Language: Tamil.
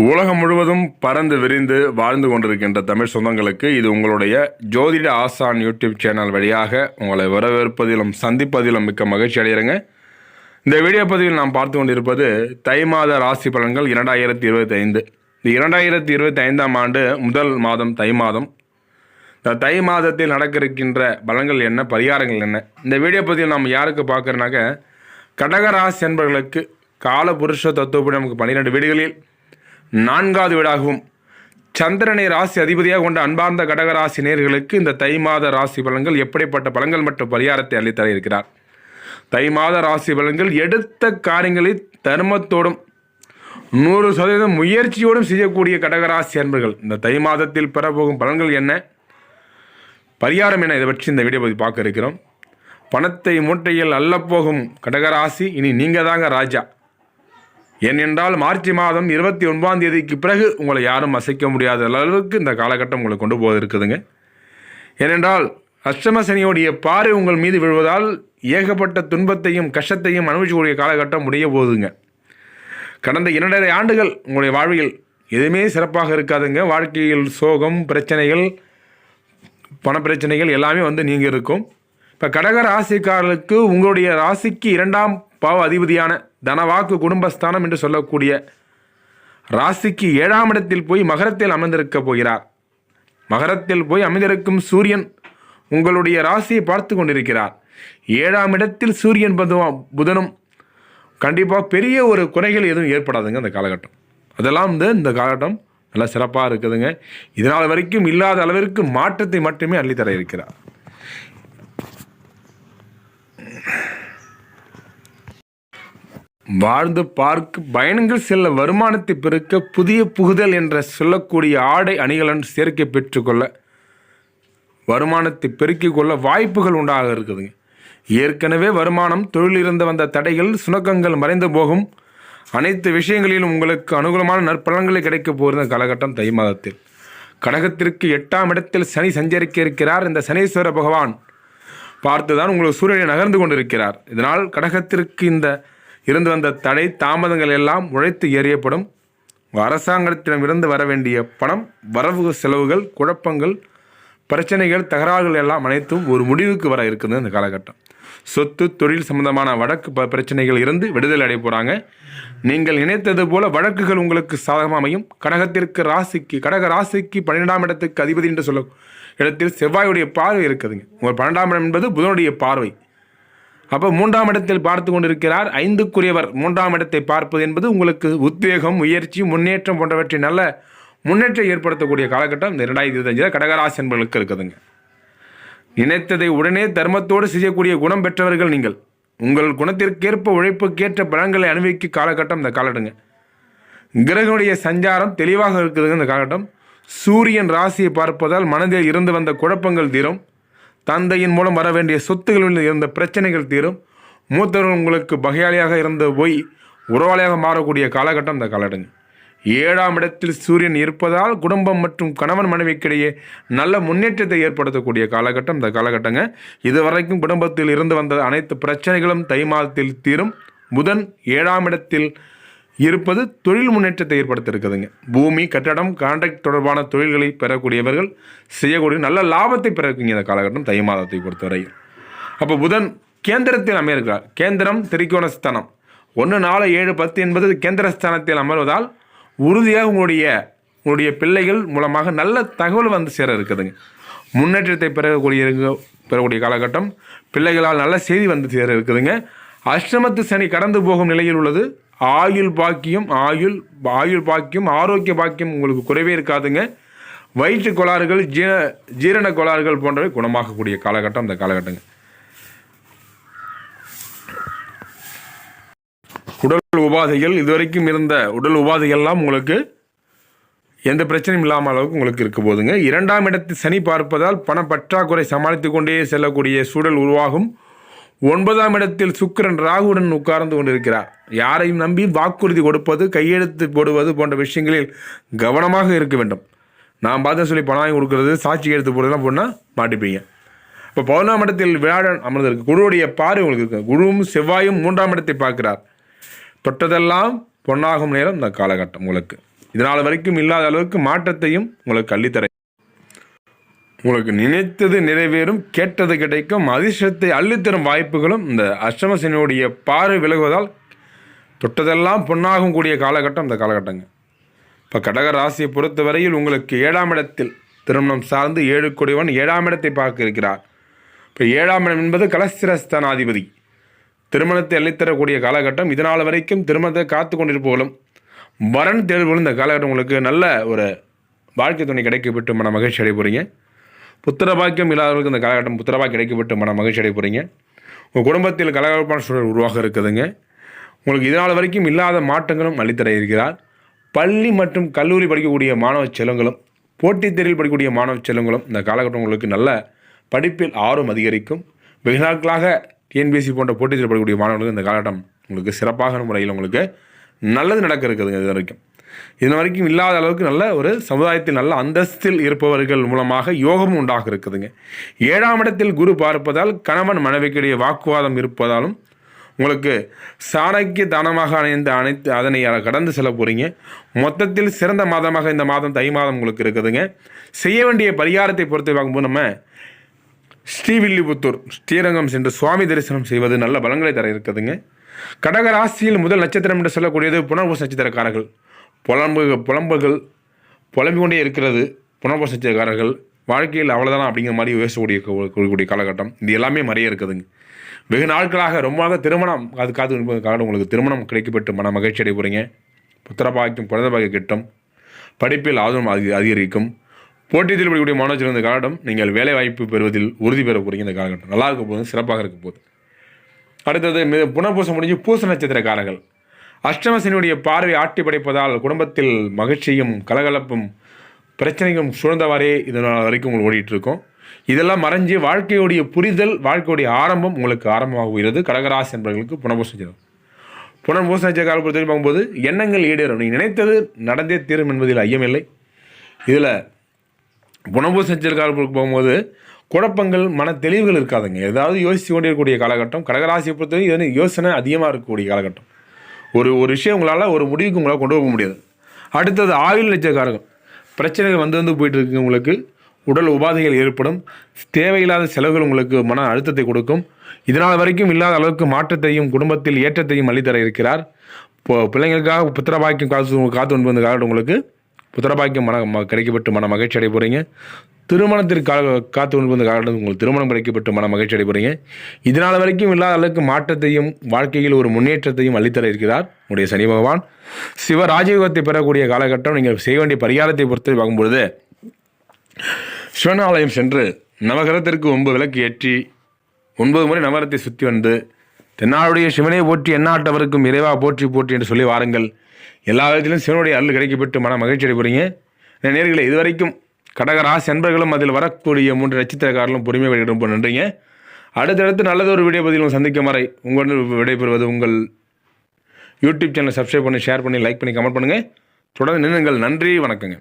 உலகம் முழுவதும் பறந்து விரிந்து வாழ்ந்து கொண்டிருக்கின்ற தமிழ் சொந்தங்களுக்கு இது உங்களுடைய ஜோதிட ஆசான் யூடியூப் சேனல் வழியாக உங்களை வரவேற்பதிலும் சந்திப்பதிலும் மிக்க மகிழ்ச்சி அடைகிறேங்க. இந்த வீடியோ பதிவில் நாம் பார்த்து கொண்டிருப்பது தை மாத ராசி பலன்கள் இரண்டாயிரத்தி இருபத்தி ஐந்து இந்த இரண்டாயிரத்தி இருபத்தி ஐந்தாம் ஆண்டு முதல் மாதம் தை மாதம். இந்த தை மாதத்தில் நடக்க இருக்கின்ற பலன்கள் என்ன பரிகாரங்கள் என்ன? இந்த வீடியோ பதிவில் நாம் யாருக்கு பார்க்குறனாக்க கடகராசி என்பவர்களுக்கு கால புருஷ தத்துவப்படி நமக்கு பன்னிரெண்டு வீடுகளில் நான்காவது வீடாகவும் சந்திரனை ராசி அதிபதியாக கொண்ட அன்பார்ந்த கடகராசி நேர்களுக்கு இந்த தை மாத ராசி பலன்கள் எப்படிப்பட்ட பலன்கள் மற்றும் பரிகாரத்தை அளித்தர இருக்கிறார்? தை மாத ராசி பலன்கள் எடுத்த காரியங்களை தர்மத்தோடும் நூறு சதவீதம் முயற்சியோடும் செய்யக்கூடிய கடகராசி அன்பர்கள். இந்த தை மாதத்தில் பெறப்போகும் பலன்கள் என்ன? பரிகாரம் என இதை பற்றி இந்த வீடியோ பற்றி பார்க்க இருக்கிறோம். பணத்தை மூட்டையில் அள்ளப்போகும் கடகராசி. இனி நீங்கள் தாங்க ராஜா. ஏனென்றால் மார்ச் மாதம் இருபத்தி ஒன்பதாம் தேதிக்கு பிறகு உங்களை யாரும் அசைக்க முடியாத அளவுக்கு இந்த காலகட்டம் உங்களை கொண்டு போக இருக்குதுங்க ஏனென்றால் அஷ்டம சனியோடைய உங்கள் மீது விழுவதால் ஏகப்பட்ட துன்பத்தையும் கஷ்டத்தையும் அனுபவிக்கக்கூடிய காலகட்டம் முடிய போகுதுங்க. கடந்த இரண்டரை ஆண்டுகள் உங்களுடைய வாழ்வில் எதுவுமே சிறப்பாக இருக்காதுங்க. வாழ்க்கையில் சோகம் பிரச்சனைகள் பணப்பிரச்சனைகள் எல்லாமே வந்து நீங்கள் இருக்கும் இப்போ கடக ராசிக்காரர்களுக்கு உங்களுடைய ராசிக்கு இரண்டாம் பாவ அதிபதியான தனவாக்கு குடும்பஸ்தானம் என்று சொல்லக்கூடிய ராசிக்கு ஏழாம் இடத்தில் போய் மகரத்தில் அமர்ந்திருக்க போகிறார். மகரத்தில் போய் அமைந்திருக்கும் சூரியன் உங்களுடைய ராசியை பார்த்து கொண்டிருக்கிறார். ஏழாம் இடத்தில் சூரியன் பதுவா- புதனும் கண்டிப்பாக பெரிய ஒரு குறைகள் எதுவும் ஏற்படாதுங்க அந்த காலகட்டம். அதெல்லாம் வந்து இந்த காலகட்டம் நல்லா சிறப்பாக இருக்குதுங்க. இதனால் வரைக்கும் இல்லாத அளவிற்கு மாற்றத்தை மட்டுமே அள்ளித்தர இருக்கிறார். வாழ்ந்து பார்க்க பயணங்கள் செல்ல வருமானத்தை பெருக்க புதிய புகுதல் என்ற சொல்லக்கூடிய ஆடை அணிகலன் சேர்க்கை பெற்றுக்கொள்ள வருமானத்தை பெருக்கிக் கொள்ள வாய்ப்புகள் உண்டாக இருக்குதுங்க. ஏற்கனவே வருமானம் தொழிலிருந்து வந்த தடைகள் சுணக்கங்கள் மறைந்து போகும். அனைத்து விஷயங்களிலும் உங்களுக்கு அனுகூலமான நற்பலன்களை கிடைக்கப் போகிற காலகட்டம் தை மாதத்தில். கடகத்திற்கு எட்டாம் இடத்தில் சனி சஞ்சரிக்க இருக்கிறார். இந்த சனீஸ்வர பகவான் பார்த்துதான் உங்களுக்கு சூரியனை நகர்ந்து கொண்டிருக்கிறார். இதனால் கடகத்திற்கு இந்த இருந்து வந்த தடை தாமதங்கள் எல்லாம் உழைத்து எறியப்படும் அரசாங்கத்திடம் இருந்து வர வேண்டிய பணம் வரவு செலவுகள் குழப்பங்கள் பிரச்சனைகள் தகராறுகள் எல்லாம் அனைத்தும் ஒரு முடிவுக்கு வர இருக்குது இந்த காலகட்டம். சொத்து தொழில் சம்பந்தமான வழக்கு ப பிரச்சனைகள் இருந்து விடுதலை அடைய போகிறாங்க நீங்கள் நினைத்தது போல வழக்குகள் உங்களுக்கு சாதகமாக அமையும். கடகத்திற்கு ராசிக்கு கடக ராசிக்கு பன்னிரெண்டாம் இடத்துக்கு அதிபதி என்று சொல்ல இடத்தில் செவ்வாயுடைய பார்வை இருக்குதுங்க. உங்கள் பன்னெண்டாம் இடம் என்பது புதனுடைய பார்வை. அப்போ மூன்றாம் இடத்தில் பார்த்து கொண்டிருக்கிறார் ஐந்துக்குரியவர். மூன்றாம் இடத்தை பார்ப்பது என்பது உங்களுக்கு உத்வேகம் முயற்சி முன்னேற்றம் போன்றவற்றை நல்ல முன்னேற்றம் ஏற்படுத்தக்கூடிய காலகட்டம். இந்த இரண்டாயிரத்தி இருபத்தஞ்சில் கடகராசி என்பவர்களுக்கு இருக்குதுங்க. நினைத்ததை உடனே தர்மத்தோடு செய்யக்கூடிய குணம் பெற்றவர்கள் நீங்கள். உங்கள் குணத்திற்கேற்ப உழைப்புக்கேற்ற பலன்களை அனுபவிக்க காலகட்டம் இந்த காலகட்டங்க. கிரகனுடைய சஞ்சாரம் தெளிவாக இருக்குதுங்க இந்த காலகட்டம். சூரியன் ராசியை பார்ப்பதால் மனதில் இருந்து வந்த குழப்பங்கள் தீரும். தந்தையின் மூலம் வர வேண்டிய சொத்துகளில் இருந்த பிரச்சனைகள் தீரும். மூத்தவர்கள் உங்களுக்கு பகையாளியாக இருந்த போய் உறவாளியாக மாறக்கூடிய காலகட்டம் இந்த காலகட்டங்க ஏழாம் இடத்தில் சூரியன் இருப்பதால் குடும்பம் மற்றும் கணவன் மனைவிக்கிடையே நல்ல முன்னேற்றத்தை ஏற்படுத்தக்கூடிய காலகட்டம் இந்த காலகட்டங்க. இதுவரைக்கும் குடும்பத்தில் இருந்து வந்த அனைத்து பிரச்சனைகளும் தை மாதத்தில் தீரும். புதன் ஏழாம் இடத்தில் இருப்பது தொழில் முன்னேற்றத்தை ஏற்படுத்த இருக்குதுங்க பூமி கட்டடம் கான்ட்ராக்ட் தொடர்பான தொழில்களை பெறக்கூடியவர்கள் செய்யக்கூடிய நல்ல லாபத்தை பெறக்கூடிய இந்த காலகட்டம் தை மாதத்தை பொறுத்தவரையில். அப்போ புதன் கேந்திரத்தில் அமையிருக்கிறார் கேந்திரம் திரிகோணஸ்தானம். ஒன்று நாலு ஏழு பத்து என்பது கேந்திர ஸ்தானத்தில் அமர்வதால் உறுதியாக உங்களுடைய உங்களுடைய பிள்ளைகள் மூலமாக நல்ல தகவல் வந்து சேர இருக்குதுங்க. முன்னேற்றத்தை பெறக்கூடிய பெறக்கூடிய காலகட்டம் பிள்ளைகளால் நல்ல செய்தி வந்து சேர இருக்குதுங்க. அஷ்டமத்து சனி கடந்து போகும் நிலையில் உள்ளது. ஆயுள் பாக்கியம் ஆயுள் ஆயுள் பாக்கியம் ஆரோக்கிய பாக்கியம் உங்களுக்கு குறைவே இருக்காதுங்க. வயிற்று கோளாறுகள் ஜீர ஜீரண கோளாறுகள் போன்றவை குணமாகக்கூடிய காலகட்டம் அந்த காலகட்டங்க. உடல் உபாதைகள் இதுவரைக்கும் இருந்த உடல் உபாதைகள்லாம் உங்களுக்கு எந்த பிரச்சனையும் இல்லாமல் அளவுக்கு உங்களுக்கு இருக்க போதுங்க. இரண்டாம் இடத்தில் சனி பார்ப்பதால் பண பற்றாக்குறை சமாளித்து கொண்டே செல்லக்கூடிய சூழல் உருவாகும். ஒன்பதாம் இடத்தில் சுக்கிரன் ராகுடன் உட்கார்ந்து கொண்டிருக்கிறார். யாரையும் நம்பி வாக்குறுதி கொடுப்பது கையெழுத்து போடுவது போன்ற விஷயங்களில் கவனமாக இருக்க வேண்டும். நான் பார்த்து சொல்லி பணம் கொடுக்கறது சாட்சி எடுத்து போடுறதுலாம் போனால் மாட்டிப்பீங்க. இப்போ பதினொன்றாம் இடத்தில் வியாழன் அமர்ந்திருக்கு. குருவுடைய பார்வை உங்களுக்கு இருக்கு. குருவும் செவ்வாயும் மூன்றாம் இடத்தை பார்க்கிறார். தொட்டதெல்லாம் பொன்னாகும் நேரம் இந்த காலகட்டம் உங்களுக்கு. இதனால் வரைக்கும் இல்லாத அளவுக்கு மாற்றத்தையும் உங்களுக்கு அள்ளித்தர உங்களுக்கு நினைத்தது நிறைவேறும் கேட்டது கிடைக்கும். அதிர்ஷ்டத்தை அள்ளித்தரும் வாய்ப்புகளும் இந்த அஷ்டமசனியுடைய பாறை விலகுவதால் தொட்டதெல்லாம் பொன்னாகும் கூடிய காலகட்டம் இந்த காலகட்டங்க. இப்போ கடக ராசியை பொறுத்தவரையில் உங்களுக்கு ஏழாம் இடத்தில் திருமணம் சார்ந்து ஏழு கொடிவன் ஏழாம் இடத்தை பார்க்க இருக்கிறார். இப்போ ஏழாம் இடம் என்பது கலஸ்திரஸ்தானாதிபதி திருமணத்தை அள்ளித்தரக்கூடிய காலகட்டம் இதனால் வரைக்கும் திருமணத்தை காத்து கொண்டிருப்பவர்களும் வரன் தேர்வுகளும் இந்த காலகட்டம் உங்களுக்கு நல்ல ஒரு வாழ்க்கை துணை கிடைக்கப்பட்டு மன மகிழ்ச்சி அடைபுறீங்க புத்திரபாக்கியம் இல்லாதவர்களுக்கு இந்த காலகட்டம் புத்திர கிடைக்கப்பட்டு மன மகிழ்ச்சி அடைய போகிறீங்க உங்கள் குடும்பத்தில் கலகலப்பான சூழல் உருவாக இருக்குதுங்க. உங்களுக்கு இதனால் வரைக்கும் இல்லாத மாற்றங்களும் அளித்தர இருக்கிறார். பள்ளி மற்றும் கல்லூரி படிக்கக்கூடிய மாணவ செல்வங்களும் போட்டித் தேர்வில் படிக்கக்கூடிய மாணவ செல்வங்களும் இந்த காலகட்டம் உங்களுக்கு நல்ல படிப்பில் ஆர்வம் அதிகரிக்கும். வெகு நாட்களாக டிஎன்பிஎஸ்சி போன்ற போட்டித் தேர்வு படிக்கக்கூடிய மாணவர்களுக்கு இந்த காலகட்டம் உங்களுக்கு சிறப்பான முறையில் உங்களுக்கு நல்லது நடக்க இருக்குதுங்க இது வரைக்கும். இது வரைக்கும் இல்லாத அளவுக்கு நல்ல ஒரு சமுதாயத்தில் நல்ல அந்தஸ்தில் இருப்பவர்கள் மூலமாக யோகமும் உண்டாக இருக்குதுங்க. ஏழாம் இடத்தில் குரு பார்ப்பதால் கணவன் மனைவிக்கிடையே வாக்குவாதம் இருப்பதாலும் உங்களுக்கு சாணக்கிய தானமாக அணைந்த அனைத்து அதனை கடந்து செல்ல போகிறீங்க மொத்தத்தில் சிறந்த மாதமாக இந்த மாதம் தை மாதம் உங்களுக்கு இருக்குதுங்க. செய்ய வேண்டிய பரிகாரத்தை பொறுத்து பார்க்கும்போது நம்ம ஸ்ரீவில்லிபுத்தூர் ஸ்ரீரங்கம் சென்று சுவாமி தரிசனம் செய்வது நல்ல பலங்களை தர இருக்குதுங்க. கடகராசியில் முதல் நட்சத்திரம் என்று சொல்லக்கூடியது புனர்பூச நட்சத்திரக்காரர்கள். புலம்பு புலம்புகள் புலம்பிக் கொண்டே இருக்கிறது. புனர்பூச நட்சத்திரக்காரர்கள் வாழ்க்கையில் அவ்வளோதானா அப்படிங்கிற மாதிரி யோசிக்கக்கூடிய கூடிய காலகட்டம். இது எல்லாமே மறைய இருக்குதுங்க. வெகு நாட்களாக ரொம்ப நாளாக திருமணம் அது காத்து காலம் உங்களுக்கு திருமணம் கிடைக்கப்பட்டு மன மகிழ்ச்சி அடைய போகிறீங்க புத்திரபாக்கியம் குழந்தை பாக்கியம் கிட்டும். படிப்பில் ஆர்வம் அதி அதிகரிக்கும். போட்டியில் படிக்கக்கூடிய மாணவர்கள் இந்த காலகட்டம் நீங்கள் வேலை வாய்ப்பு பெறுவதில் உறுதி பெற போகிறீங்க இந்த காலகட்டம். நல்லா இருக்க போது சிறப்பாக இருக்க போகுது. அடுத்தது மி- புனர்பூசம் முடிஞ்சு பூச நட்சத்திரக்காரர்கள். அஷ்டமசனியுடைய பார்வை ஆட்டி படைப்பதால் குடும்பத்தில் மகிழ்ச்சியும் கலகலப்பும் பிரச்சனையும் சூழ்ந்தவாறே இதனால் வரைக்கும் உங்களுக்கு ஓடிட்டுருக்கோம் இதெல்லாம் மறைஞ்சு வாழ்க்கையுடைய புரிதல் வாழ்க்கையுடைய ஆரம்பம் உங்களுக்கு ஆரம்பமாகுகிறது. கடகராசி என்பவர்களுக்கு புனபூசனம் புனர் புனர்பூச நட்சத்திர பொறுத்த பார்க்கும்போது எண்ணங்கள் ஈடேறும். நீ நினைத்தது நடந்தே தீரும் என்பதில் ஐயமில்லை இதில் புனர்பூச நட்சத்திர போகும்போது குழப்பங்கள் மன தெளிவுகள் இருக்காதுங்க. ஏதாவது யோசித்து கொண்டிருக்கக்கூடிய காலகட்டம். கடகராசியை பொறுத்தவரை இது வந்து யோசனை அதிகமாக இருக்கக்கூடிய காலகட்டம். ஒரு ஒரு விஷயம் உங்களால் ஒரு முடிவுக்கு உங்களால் கொண்டு போக முடியாது. அடுத்தது ஆயுள் நிச்சயக்காரகம் பிரச்சனைகள் வந்து வந்து போயிட்டு இருக்கு உங்களுக்கு. உடல் உபாதைகள் ஏற்படும். தேவையில்லாத செலவுகள் உங்களுக்கு மன அழுத்தத்தை கொடுக்கும். இதனால் வரைக்கும் இல்லாத அளவுக்கு மாற்றத்தையும் குடும்பத்தில் ஏற்றத்தையும் அள்ளித்தர இருக்கிறார். இப்போ பிள்ளைங்களுக்காக புத்திரபாக்கியம் காத்து காத்து கொண்டு வந்த காலகட்டம் உங்களுக்கு. புத்திரபாக்கியம் மன கிடைக்கப்பட்டு மன மகிழ்ச்சி அடைய போகிறீங்க திருமணத்திற்கு காத்து கொண்டு வந்த காலகட்டம் உங்களுக்கு திருமணம் கிடைக்கப்பட்டு மன மகிழ்ச்சி அடைபடுறீங்க இதனால் வரைக்கும் இல்லாத அளவுக்கு மாற்றத்தையும் வாழ்க்கையில் ஒரு முன்னேற்றத்தையும் அளித்தர இருக்கிறார் உடைய சனி பகவான். சிவ ராஜயோகத்தை பெறக்கூடிய காலகட்டம் நீங்கள் செய்ய வேண்டிய பரிகாரத்தை பொறுத்து பார்க்கும்பொழுது சிவனாலயம் சென்று நவகரத்திற்கு ஒன்பது விளக்கு ஏற்றி ஒன்பது முறை நவரத்தை சுற்றி வந்து தென்னாளுடைய சிவனை போற்றி எண்ணாட்டவருக்கும் இறைவா போற்றி போற்றி என்று சொல்லி வாருங்கள். எல்லா விதத்திலும் சிவனுடைய அருள் கிடைக்கப்பட்டு மன மகிழ்ச்சி அடைபடுறீங்க நேர்களை இதுவரைக்கும் கடகராசி அன்பர்களும் அதில் வரக்கூடிய மூன்று நட்சத்திரக்காரர்களும் பொறுமை வெளியிடும் ரொம்ப நன்றிங்க. அடுத்தடுத்து நல்லதொரு வீடியோ பதிலும் சந்திக்கும் வரை உங்களுடன் விடைபெறுவது உங்கள் யூடியூப் சேனலை சப்ஸ்கிரைப் பண்ணி ஷேர் பண்ணி லைக் பண்ணி கமெண்ட் பண்ணுங்கள் தொடர்ந்து நின்றுங்கள் நன்றி வணக்கங்க.